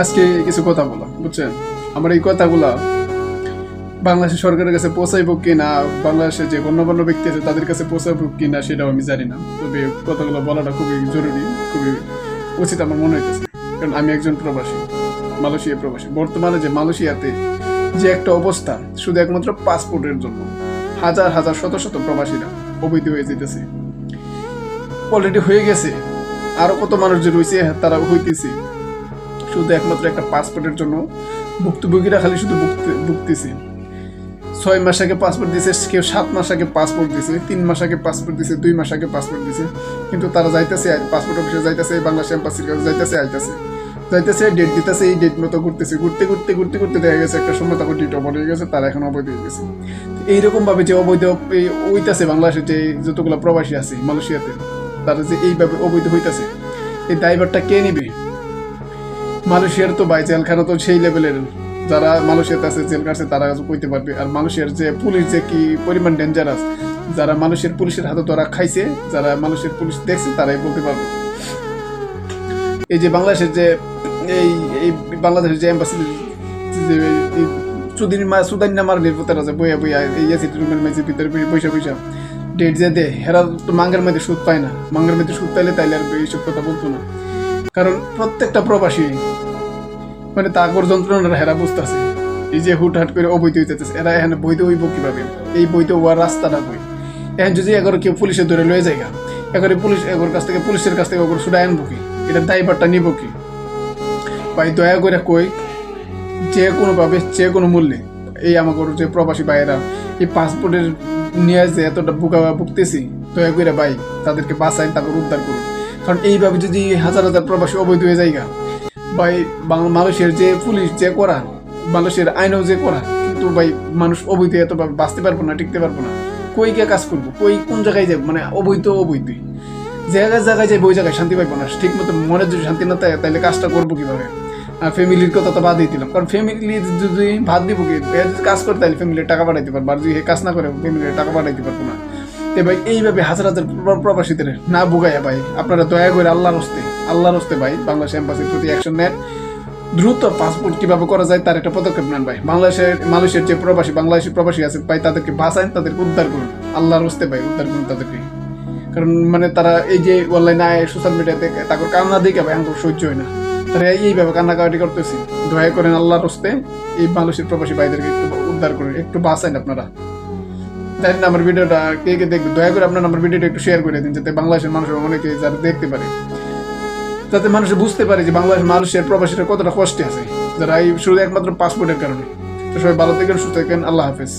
আজকে কিছু কথা বলা, বুঝছেন? আমার এই কথাগুলা বাংলাদেশের সরকারের কাছে পৌঁছাইব কিনা বাংলাদেশে যে গণ্যমান্য ব্যক্তি আছে তাদের কাছে পৌঁছাইব কিনা সেটাও আমি জানি না। তবে কথাগুলো বলাটা খুবই জরুরি, খুবই উচিত আমার মনে হইতেছে। কারণ আমি একজন প্রবাসী মালয়েশিয়া প্রবাসী। বর্তমানে যে মালয়েশিয়াতে যে একটা অবস্থা, শুধু একমাত্র পাসপোর্টের জন্য। হাজার হাজার, শত শত প্রবাসীরা অবৈধ হয়ে যেতেছে। অলরেডি হয়ে গেছে। আরও কত মানুষ যে রয়েছে তারা হইতেছে। শুধু একমাত্র একটা পাসপোর্টের জন্য ভুক্তভোগীরা খালি শুধু ভুগতে- ভুগতেছে। ছয় মাস আগে পাসপোর্ট দিছে, কেউ সাত মাস আগে পাসপোর্ট দিছে, তিন মাস আগে পাসপোর্ট দিছে, দুই মাস আগে পাসপোর্ট দিছে। কিন্তু তারা যাইতেছে পাসপোর্ট অফিসে যাইতেছে, বাংলাদেশ এম্বাসির কাছে যাইতেছে, আইতেছে। যাইতেছে ডেট দিতেছে, এই ডেট মতো ঘুরতেছে। ঘুরতে ঘুরতে ঘুরতে ঘুরতে দেখা গেছে, একটা সময় তখন ডেট অবর হয়ে গেছে, তারা এখন অবৈধ হয়ে গেছে। এইরকম ভাবে যে অবৈধ এই বাংলাদেশে যে যতগুলো প্রবাসী আছে, মালয়েশিয়াতে, তারা যে এইভাবে অবৈধ হইতাছে, এই ড্রাইভারটা কে নিবে? মালয়েশিয়ার তো বাই জেলখানা তো সেই লেভেলের যারা মালয়েশিয়াতে আছে জেল কাটছে তারা কইতে পারবে। আর মানুষের যে পুলিশ যে কি পরিমাণ ডেঞ্জারাস যারা মানুষের পুলিশের হাতে তোরা খাইছে, যারা মানুষের পুলিশ দেখছে, তারাই বলতে পারবে। এই যে বাংলাদেশের যে, এই এই বাংলাদেশের যে এম্বাসি যে নামার নির্ভতার আছে বইয়া বইয়া এই এসি রুমের মেঝে ভিতরে বইসা বইসা ডেট যে দে হেরা তো মাঙ্গের মধ্যে সুদ পায় না। মাঙ্গের মধ্যে সুদ পাইলে তাইলে আর এইসব কথা বলতো না। কারণ প্রত্যেকটা প্রবাসী মানে তাগর যন্ত্রণার হেরা বুঝতেছে। এই যে হুটহাট করে অবৈধ হইতেছে, এরা এখানে বৈধ হইব কীভাবে? এই বৈধ হওয়ার রাস্তাটা বই এখন যদি এগারো কেউ পুলিশে ধরে লয়ে যায় এগারো পুলিশ এগোর কাছ থেকে পুলিশের কাছ থেকে ওগুলো সুদা আনব কি? এটা দায়ভারটা নিব কি? ভাই, দয়া করে কই, যে কোনোভাবে যে কোনো মূল্যে এই আমাকে যে প্রবাসী ভাইয়েরা, এই পাসপোর্টের নিয়ে যে এতটা বুকা ভুগতেছি, দয়া করে ভাই, তাদেরকে বাঁচাই তারপর উদ্ধার করুন। কারণ এইভাবে যদি হাজার হাজার প্রবাসী অবৈধ হয়ে যায় ভাই মানুষের যে পুলিশ যে করা মানুষের আইনও যে করা কিন্তু ভাই, মানুষ অবৈধ এতভাবে বাঁচতে পারব না, টিকতে পারব না। কই কে কাজ করব? কই কোন জায়গায় যাব? মানে অবৈধ অবৈধই। জায়গায় জায়গায় যাই ওই জায়গায় শান্তি পাইবো না। ঠিক মতো মনে যদি শান্তি না থাকে, তাহলে কাজটা করব কীভাবে? আর ফ্যামিলির কথা তো বাদই দিলাম। কারণ ফ্যামিলি যদি ভাত দিব কি? কাজ করতে তাহলে ফ্যামিলির টাকা পাঠাইতে পারব। আর যদি কাজ না করে ফ্যামিলির টাকা পাঠাইতে পারব না। ভাই, এইভাবে হাজার হাজার প্র- প্রবাসীদের না বুগাইয়া ভাই, আপনারা দয়া করে আল্লাহর হস্তে আল্লাহর হস্তে ভাই, বাংলাদেশ এম্বাসির প্রতি অ্যাকশন নেন। দ্রুত পাসপোর্ট কীভাবে করা যায় তার একটা পদক্ষেপ নেন ভাই। বাংলাদেশের মানুষের যে প্রবাসী, বাংলাদেশি প্রবাসী আছে ভাই, তাদেরকে বাঁচান, তাদেরকে উদ্ধার করুন। আল্লাহর হস্তে ভাই, উদ্ধার করুন তাদেরকে। কারণ মানে তারা এই যে অনলাইনে আয় সোশ্যাল মিডিয়াতে তারপর কান্না দেখে ভাই আমার সহ্য হয় না। তারা এইভাবে কান্নাকাটি করতেছে। দয়া করেন আল্লাহর হস্তে এই মানুষের প্রবাসী ভাইদেরকে একটু উদ্ধার করেন, একটু বাঁচান আপনারা। জানি না আমার ভিডিওটা কে কে দেখবে, দয়া করে আপনার আমার ভিডিওটা একটু শেয়ার করে দিন, যাতে বাংলাদেশের মানুষ অনেকে যারা দেখতে পারে। যাতে মানুষ বুঝতে পারে যে বাংলাদেশের মানুষের প্রবাসীরা কতটা কষ্টে আছে, যারা এই শুধু একমাত্র পাসপোর্টের কারণে। তো সবাই ভালো থাকেন, সুস্থ থাকেন, আল্লাহ হাফেজ।